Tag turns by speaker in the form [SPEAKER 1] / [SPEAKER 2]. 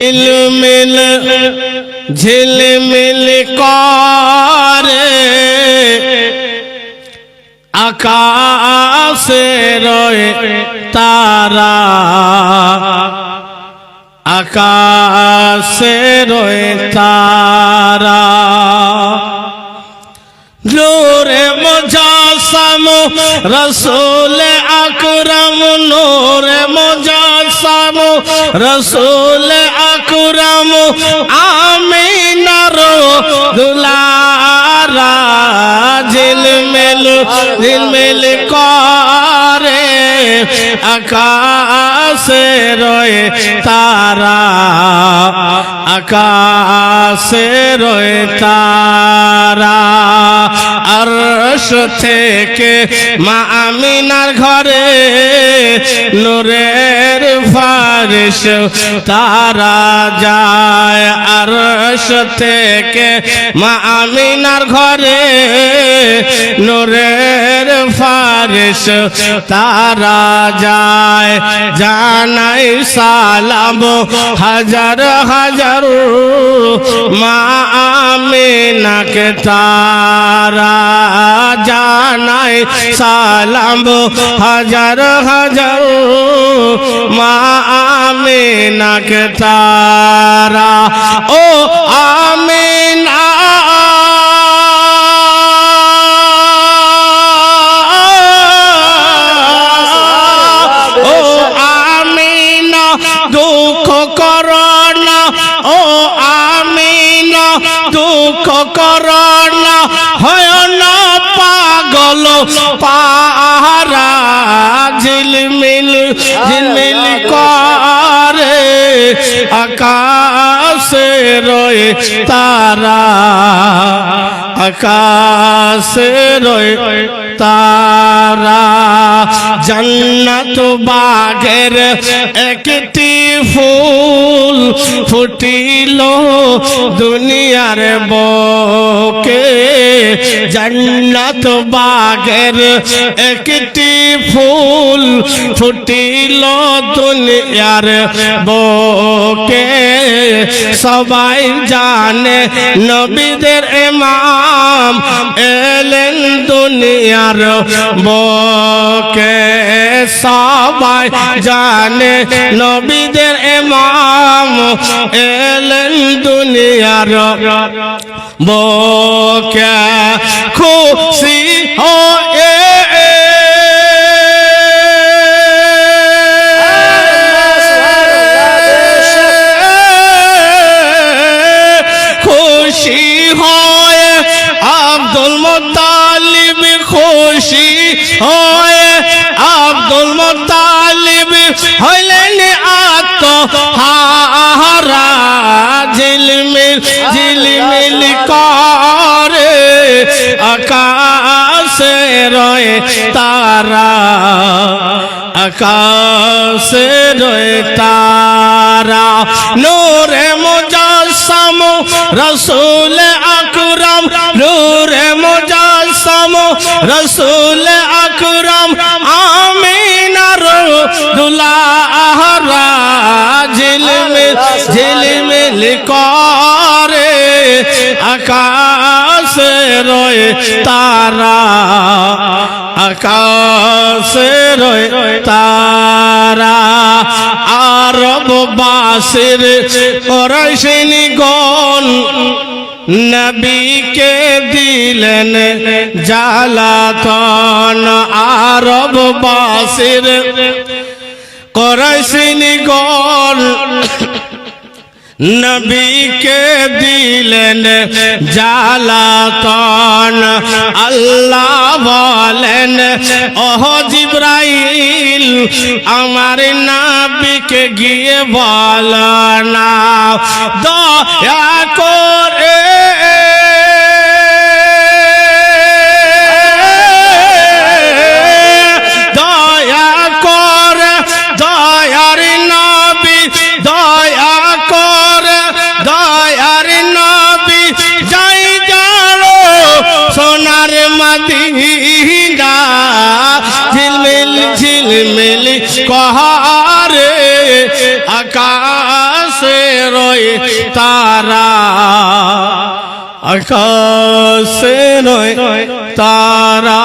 [SPEAKER 1] ঝিলমিল ঝিলমিল করে আকাশে রয়ে তারা আকাশে রয়ে তারা নূরে মুজাসম রসুল আকরম নূরে রসুল আকরম আমিনার দুলারা ঝিলমিল ঝিলমিল করে আকাশে রয়ে তারা, আকাশে রয়ে তারা। আরশ থেকে মা আমিনার ঘরে নূরের ফারিস তারা যায় আরশ থেকে। মা আমিনার ঘরে নূরের ফারিস তারা যায়। জানাই সালাম হাজার হাজার মা আমিনাকে তারা জানাই সালাম হাজার হাজার আমিনাকে তারা। ও, আমিনা ও, আমিনা, দুঃখ করনা ও, আমিনা, দুঃখ করনা হয় না পাগল পাহারা, ঝিলমিল ঝিলমিল তারা আকাশে রয়ে তারা। জন্নত বাগের একটি ফুল ফুটিল দুনিয়ার বকে। জন্নত বাগের একটি ফুল ফুটিল দুনিয়ার বোকে। সবাই জানে নবীদের ইমাম এলেন দুনিয়ার বকে। সবাই জানে নবীদের ইমাম এলেন দুনিয়ার বকে। খুশি হয়ে খুশি হয় হয় আব্দুল মোতালিব হইলেন আত হারা ঝিলমিল ঝিলমিল করে আকাশে রয়ে তারা, আকাশে রয়ে তারা। নূরে মুজাসম, রসুল আকরম, নূরে মুজাসম, রসুল করে আকাশে রয়ে তারা। আকাশে রয়ে তারা। আরব বাসের পরাশিনী গণ নবীকে দিলেন জালাতন। আরব বাসের করাইশিনী গণ নবীকে দিলেন জালাতন। আল্লাহ বলেন ওহ জিব্রাইল, আমার নবীকে গিয়ে বল না। দয়া মদিনা ঝিলমিল ঝিলমিল কহারে আকাশে রয়ে তারা আকাশে রয়ে তারা।